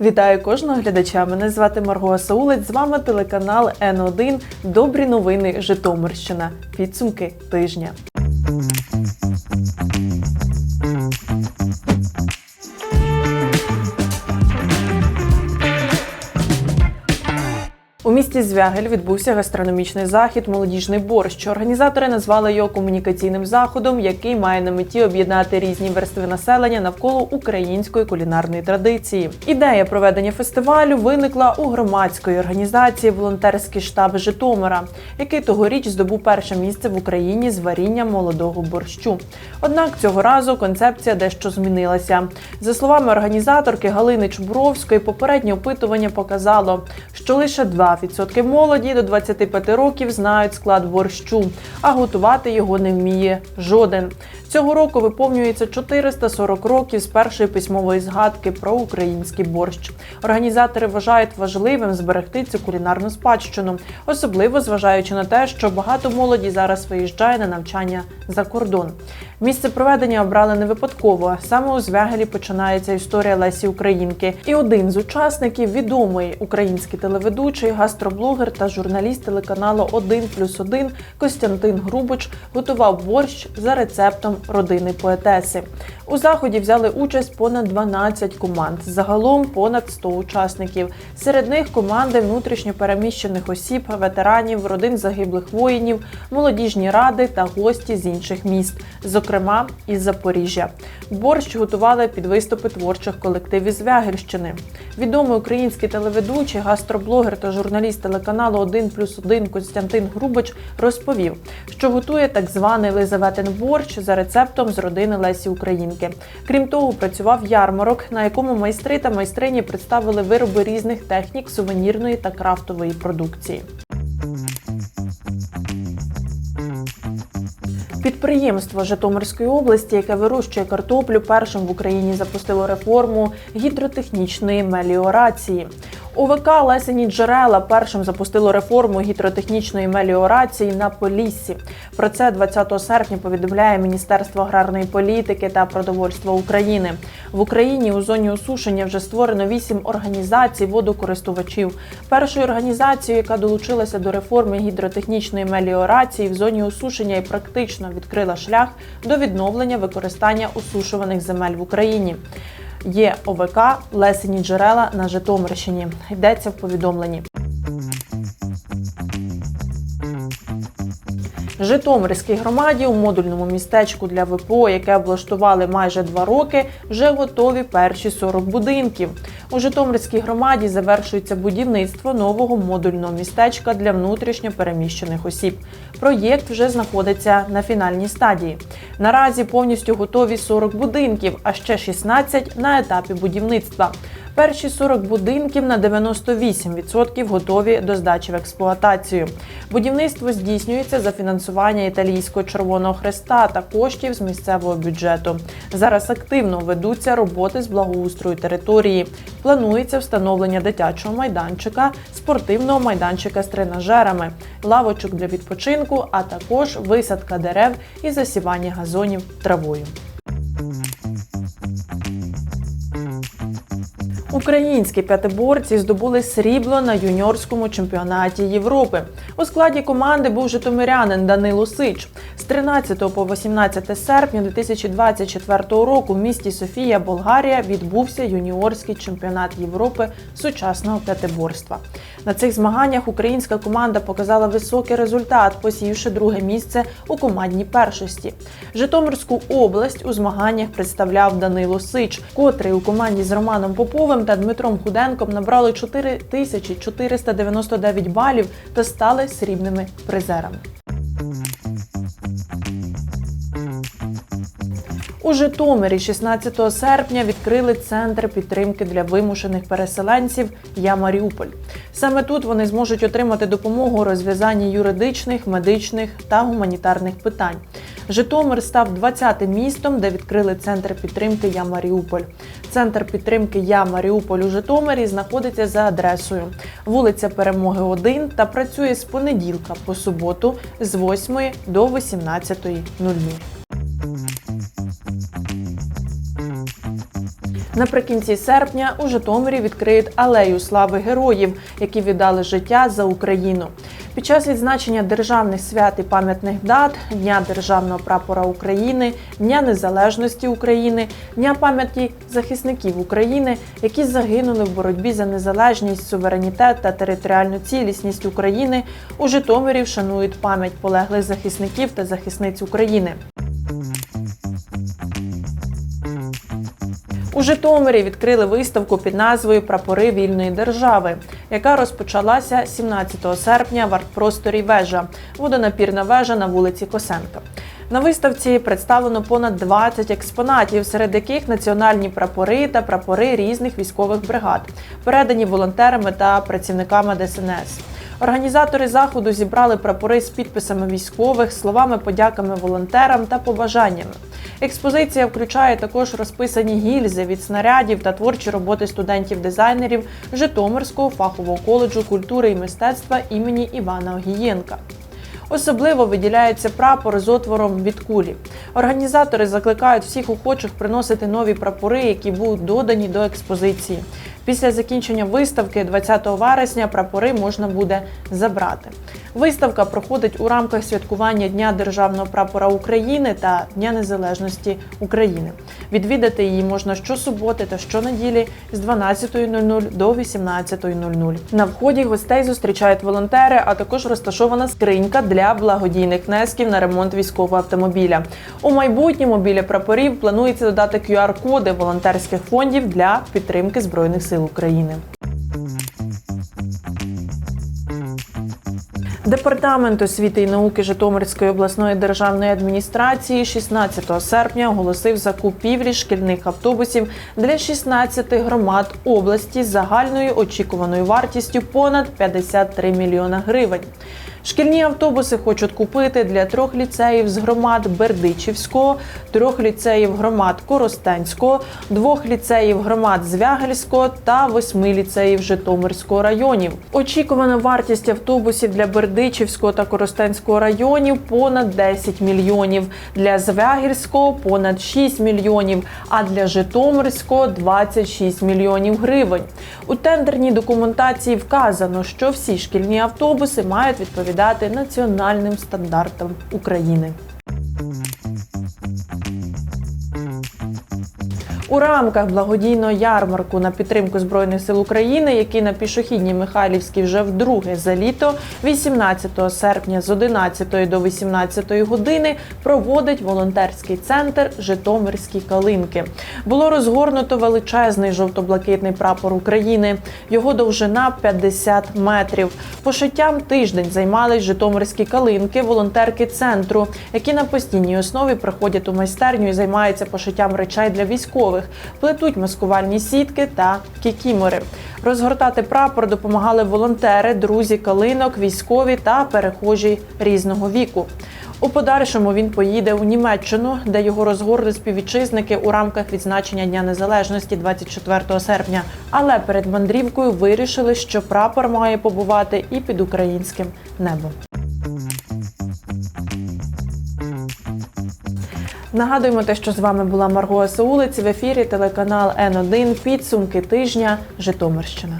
Вітаю кожного глядача. Мене звати Марго Саулець. З вами телеканал Н1. Добрі новини Житомирщина. Підсумки тижня. У місті Звягель відбувся гастрономічний захід Молодіжний борщ. Організатори назвали його комунікаційним заходом, який має на меті об'єднати різні верстви населення навколо української кулінарної традиції. Ідея проведення фестивалю виникла у громадської організації Волонтерський штаб Житомира, який тогоріч здобув перше місце в Україні з варіння молодого борщу. Однак цього разу концепція дещо змінилася. За словами організаторки Галини Чубровської, попереднє опитування показало, що лише 2% молоді до 25 років знають склад борщу, а готувати його не вміє жоден. Цього року виповнюється 440 років з першої письмової згадки про український борщ. Організатори вважають важливим зберегти цю кулінарну спадщину, особливо зважаючи на те, що багато молоді зараз виїжджає на навчання за кордон. Місце проведення обрали не випадково. Саме у Звягелі починається історія Лесі Українки. І один з учасників відомий український телеведучий, гастроблогер та журналіст телеканалу 1 плюс 1 Костянтин Грубич готував борщ за рецептом родини поетеси. У заході взяли участь понад 12 команд. Загалом понад 100 учасників. Серед них команди внутрішньо переміщених осіб, ветеранів, родин загиблих воїнів, молодіжні ради та гості з інших міст, зокрема із Запоріжжя. Борщ готували під виступи творчих колективів з Вягельщини. Відомий український телеведучий, гастроблогер та журналіст телеканалу 1 плюс 1 Костянтин Грубич розповів, що готує так званий Лизаветин борщ за рецептом з родини Лесі Українки. Крім того, працював ярмарок, на якому майстри та майстрині представили вироби різних технік сувенірної та крафтової продукції. Підприємство Житомирської області, яке вирощує картоплю, першим в Україні запустило реформу гідротехнічної меліорації. ОВК Лесені джерела першим запустило реформу гідротехнічної меліорації на Поліссі. Про це 20 серпня повідомляє Міністерство аграрної політики та продовольства України. В Україні у зоні осушення вже створено вісім організацій водокористувачів. Першою організацією, яка долучилася до реформи гідротехнічної меліорації в зоні осушення і практично відкрила шлях до відновлення використання осушуваних земель в Україні. Є ОВК Лесені джерела на Житомирщині. Йдеться в повідомленні. Житомирській громаді у модульному містечку для ВПО, яке облаштували майже два роки, вже готові перші 40 будинків. У Житомирській громаді завершується будівництво нового модульного містечка для внутрішньо переміщених осіб. Проєкт вже знаходиться на фінальній стадії. Наразі повністю готові 40 будинків, а ще 16 на етапі будівництва. Перші 40 будинків на 98% готові до здачі в експлуатацію. Будівництво здійснюється за фінансування італійського Червоного Хреста та коштів з місцевого бюджету. Зараз активно ведуться роботи з благоустрою території. Планується встановлення дитячого майданчика, спортивного майданчика з тренажерами, лавочок для відпочинку, а також висадка дерев і засівання газонів травою. Українські п'ятиборці здобули срібло на юніорському чемпіонаті Європи. У складі команди був житомирянин Данило Сич. З 13 по 18 серпня 2024 року в місті Софія, Болгарія, відбувся юніорський чемпіонат Європи сучасного п'ятиборства. На цих змаганнях українська команда показала високий результат, посівши друге місце у командній першості. Житомирську область у змаганнях представляв Данило Сич, котрий у команді з Романом Поповим та Дмитром Худенком набрали 4499 балів та стали срібними призерами. У Житомирі 16 серпня відкрили центр підтримки для вимушених переселенців Я Маріуполь. Саме тут вони зможуть отримати допомогу у розв'язанні юридичних, медичних та гуманітарних питань. Житомир став 20-тим містом, де відкрили центр підтримки Я Маріуполь. Центр підтримки Я Маріуполь у Житомирі знаходиться за адресою вулиця Перемоги 1 та працює з понеділка по суботу з 8 до 18.00. Наприкінці серпня у Житомирі відкриють алею слави героїв, які віддали життя за Україну. Під час відзначення державних свят і пам'ятних дат Дня Державного прапора України, Дня Незалежності України, Дня пам'яті захисників України, які загинули в боротьбі за незалежність, суверенітет та територіальну цілісність України. У Житомирі вшанують пам'ять полеглих захисників та захисниць України. У Житомирі відкрили виставку під назвою Прапори вільної держави, яка розпочалася 17 серпня в артпросторі вежа, водонапірна вежа на вулиці Косенка. На виставці представлено понад 20 експонатів, серед яких національні прапори та прапори різних військових бригад, передані волонтерами та працівниками ДСНС. Організатори заходу зібрали прапори з підписами військових, словами подяками волонтерам та побажаннями. Експозиція включає також розписані гільзи від снарядів та творчі роботи студентів-дизайнерів Житомирського фахового коледжу культури і мистецтва імені Івана Огієнка. Особливо виділяється прапор з отвором від кулі. Організатори закликають всіх охочих приносити нові прапори, які будуть додані до експозиції. Після закінчення виставки 20 вересня прапори можна буде забрати. Виставка проходить у рамках святкування Дня державного прапора України та Дня Незалежності України. Відвідати її можна щосуботи та щонеділі з 12.00 до 18.00. На вході гостей зустрічають волонтери, а також розташована скринька для благодійних внесків на ремонт військового автомобіля. У майбутньому біля прапорів планується додати QR-коди волонтерських фондів для підтримки збройних сил України. Департамент освіти і науки Житомирської обласної державної адміністрації 16 серпня оголосив закупівлі шкільних автобусів для 16 громад області загальною очікуваною вартістю понад 53 мільйона гривень. Шкільні автобуси хочуть купити для трьох ліцеїв з громад Бердичівського, трьох ліцеїв громад Коростенського, двох ліцеїв громад Звягельського та восьми ліцеїв Житомирського районів. Очікувана вартість автобусів для Бердичівського та Коростенського районів понад 10 мільйонів, для Звягельського понад 6 мільйонів, а для Житомирського 26 мільйонів гривень. У тендерній документації вказано, що всі шкільні автобуси мають відповідати національним стандартам України. У рамках благодійного ярмарку на підтримку збройних сил України, який на пішохідній Михайлівській вже вдруге за літо, 18 серпня з 11 до 18 години проводить волонтерський центр Житомирські калинки. Було розгорнуто величезний жовто-блакитний прапор України. Його довжина 50 метрів. Пошиттям тиждень займались Житомирські калинки, волонтерки центру, які на постійній основі приходять у майстерню і займаються пошиттям речей для військових, плетуть маскувальні сітки та кікімори. Розгортати прапор допомагали волонтери, друзі калинок, військові та перехожі різного віку. У подальшому він поїде у Німеччину, де його розгорли співвітчизники у рамках відзначення Дня Незалежності 24 серпня. Але перед мандрівкою вирішили, що прапор має побувати і під українським небом. Нагадуємо те, що з вами була Марго Саулиць в ефірі телеканал Н1 підсумки тижня Житомирщина.